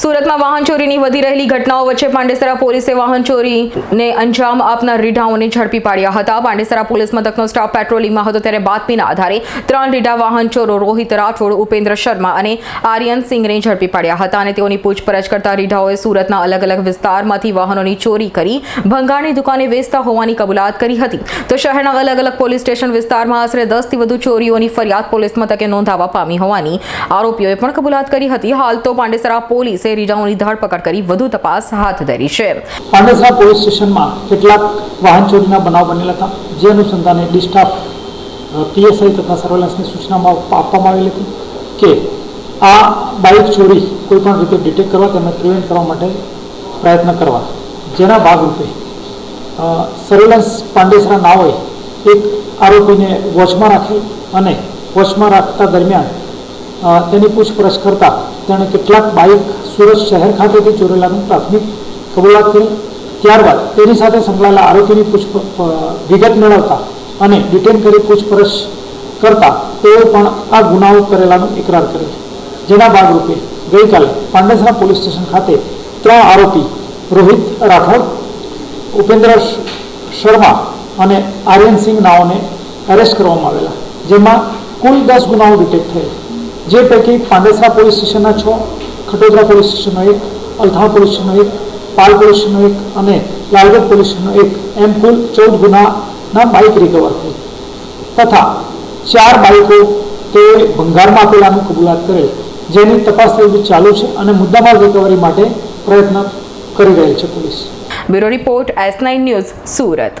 સુરતમાં વાહન ચોરીની વધી રહેલી ઘટનાઓ વચ્ચે પાંડેસરા પોલીસે વાહન ચોરીને અંજામ આપનાર રીઢાઓને ઝડપી પાડ્યા હતા. પાંડેસરા પોલીસ મથકનો સ્ટાફ પેટ્રોલિંગમાં હતો, ત્યારે બાતમીના આધારે ત્રણ રીઢા વાહન ચોરો રોહિત રાઠોડ, ઉપેન્દ્ર શર્મા અને આર્યન સિંઘને ઝડપી પાડ્યા હતા અને તેઓની પૂછપરછ કરતા રીઢાઓએ સુરતના અલગ અલગ વિસ્તારમાંથી વાહનોની ચોરી કરી ભંગારની દુકાને વેચતા હોવાની કબૂલાત કરી હતી. તો શહેરના અલગ અલગ પોલીસ સ્ટેશન વિસ્તારમાં આશરે દસથી વધુ ચોરીઓની ફરિયાદ પોલીસ મથકે નોંધાવા પામી હોવાની આરોપીઓએ પણ કબૂલાત કરી હતી. હાલ તો પાંડેસરા પોલીસે રીઢાઓની ધરપકડ કરી વધુ તપાસ હાથ ધરી છે. પાંડેસરા પોલીસ સ્ટેશનમાં કેટલાક વાહન ચોરીના બનાવ બનેલા હતા, જે અનુસંધાને ડિસ્ટાફ પીએસઆઈ તથા સર્વેલન્સની સૂચનામાં આપવામાં આવેલી હતી કે આ બાઇક ચોરી કોઈપણ રીતે ડિટેક્ટ કરવા તેમને પ્રિવેન્ટ કરવા માટે પ્રયત્ન કરવા. જેના ભાગરૂપે સર્વેલન્સ પાંડેસરા નાવે એક આરોપીને વોચમાં રાખી અને વોચમાં રાખતા દરમિયાન તેની પૂછપરછ કરતા તેણે કેટલાક બાઇક સુરત શહેર ખાતેથી ચોરેલાનું પ્રાથમિક કબૂલાત કરી ત્યારબાદ તેની સાથે સંકળાયેલા આરોપીની પૂછ વિગત મેળવતા અને ડિટેન કરી પૂછપરછ કરતા તેઓ પણ આ ગુનાઓ કરેલાનો ઇકરાર કર્યો જેના ભાગરૂપે ગઈકાલે પાંડેસરા પોલીસ સ્ટેશન ખાતે ત્રણ આરોપી રોહિત રાઠોડ, ઉપેન્દ્ર શર્મા અને આર્યનસિંહ નાઓને અરેસ્ટ કરવામાં આવેલા, જેમાં કુલ દસ ગુનાઓ ડિટેક્ટ થયેલ જે પૈકી પાંડેસરા પોલીસ સ્ટેશનના છ, ખટોદરા પોલીસ સ્ટેશનનો એક, અલથાણ પોલીસ સ્ટેશનનો એક, પાલ પોલીસ સ્ટેશનનો એક અને લાલગઢ પોલીસ સ્ટેશનનો એક, એમ કુલ ચૌદ ગુનાના બાઇક રિકવર થઈ તથા ચાર બાઇકો તે ભંગારમાં આપેલાનું કબૂલાત કરેલ, જેની તપાસ હજુ ચાલુ છે અને મુદ્દામાલ રિકવરી માટે પ્રયત્ન કરી રહેલ છે police. Bureau report S nine news Surat.